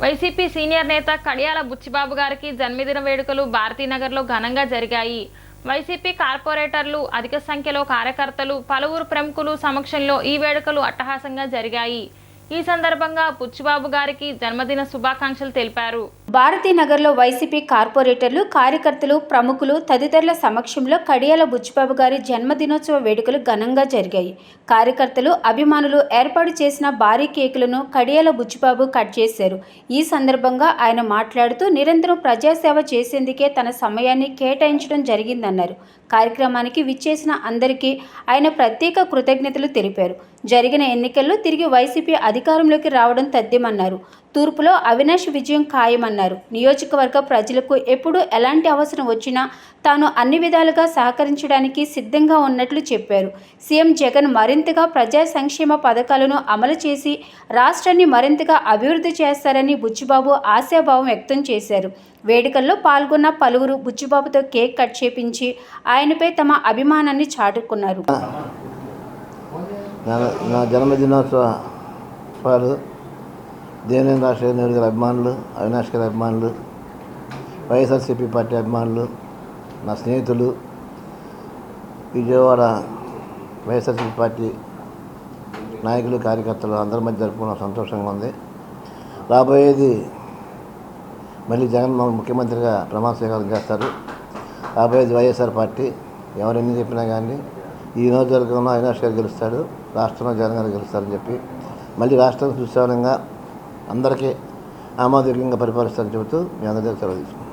YCP senior నేత కడియాల బుచ్చిబాబు గారికి జన్మదిన వేడుకలు భారతీనగర్లో ఘనంగా జరిగాయి. వైసీపీ కార్పొరేటర్లు అధిక సంఖ్యలో కార్యకర్తలు పలువురు ప్రముఖులు సమక్షంలో ఈ వేడుకలు అట్టహాసంగా జరిగాయి. ఈ సందర్భంగా బుచ్చిబాబు గారికి జన్మదిన శుభాకాంక్షలు తెలిపారు. భారతీనగర్లో వైసీపీ కార్పొరేటర్లు కార్యకర్తలు ప్రముఖులు తదితరుల సమక్షంలో కడియాల బుచ్చిబాబు గారి జన్మదినోత్సవ వేడుకలు ఘనంగా జరిగాయి. కార్యకర్తలు అభిమానులు ఏర్పాటు చేసిన భారీ కేకులను కడియాల బుచ్చిబాబు కట్ చేశారు. ఈ సందర్భంగా ఆయన మాట్లాడుతూ నిరంతరం ప్రజాసేవ చేసేందుకే తన సమయాన్ని కేటాయించడం జరిగిందన్నారు. కార్యక్రమానికి విచ్చేసిన అందరికీ ఆయన ప్రత్యేక కృతజ్ఞతలు తెలిపారు. జరిగిన ఎన్నికల్లో తిరిగి వైసీపీ అధికారంలోకి రావడం తథ్యమన్నారు. తూర్పులో అవినాష్ విజయం ఖాయమన్నారు. నియోజకవర్గ ప్రజలకు ఎప్పుడు ఎలాంటి అవసరం వచ్చినా తాను అన్ని విధాలుగా సహకరించడానికి సిద్ధంగా ఉన్నట్లు చెప్పారు. సీఎం జగన్ మరింతగా ప్రజా సంక్షేమ పథకాలను అమలు చేసి రాష్ట్రాన్ని మరింతగా అభివృద్ధి చేస్తారని బుచ్చిబాబు ఆశాభావం వ్యక్తం చేశారు. వేడుకల్లో పాల్గొన్న పలువురు బుచ్చిబాబుతో కేక్ కట్ చేపించి ఆయనపై తమ అభిమానాన్ని చాటుకున్నారు. నా జన్మదినోత్సవాలు దేవేంద్ర రాజశేఖర రెడ్డి గారి అభిమానులు అవినాష్ గారి అభిమానులు వైఎస్ఆర్సీపీ పార్టీ అభిమానులు నా స్నేహితులు విజయవాడ వైఎస్ఆర్సీపీ పార్టీ నాయకులు కార్యకర్తలు అందరి మధ్య జరుపుకున్న సంతోషంగా ఉంది. రాబోయేది మళ్ళీ జగన్మోహన్ ముఖ్యమంత్రిగా ప్రమాణ స్వీకారం చేస్తారు. రాబోయేది వైఎస్ఆర్ పార్టీ ఎవరెన్ని చెప్పినా కానీ ఈ నియోజకవర్గంలో అవినాష్ గారు గెలుస్తాడు రాష్ట్రంలో జగన్ గారు గెలుస్తారని చెప్పి. మళ్ళీ రాష్ట్రం సుస్థిరంగా అందరికీ ఆమోదయోగ్యంగా పరిపాలిస్తారని చెబుతూ మీ అందరికీ సెలవు తీసుకుంటాను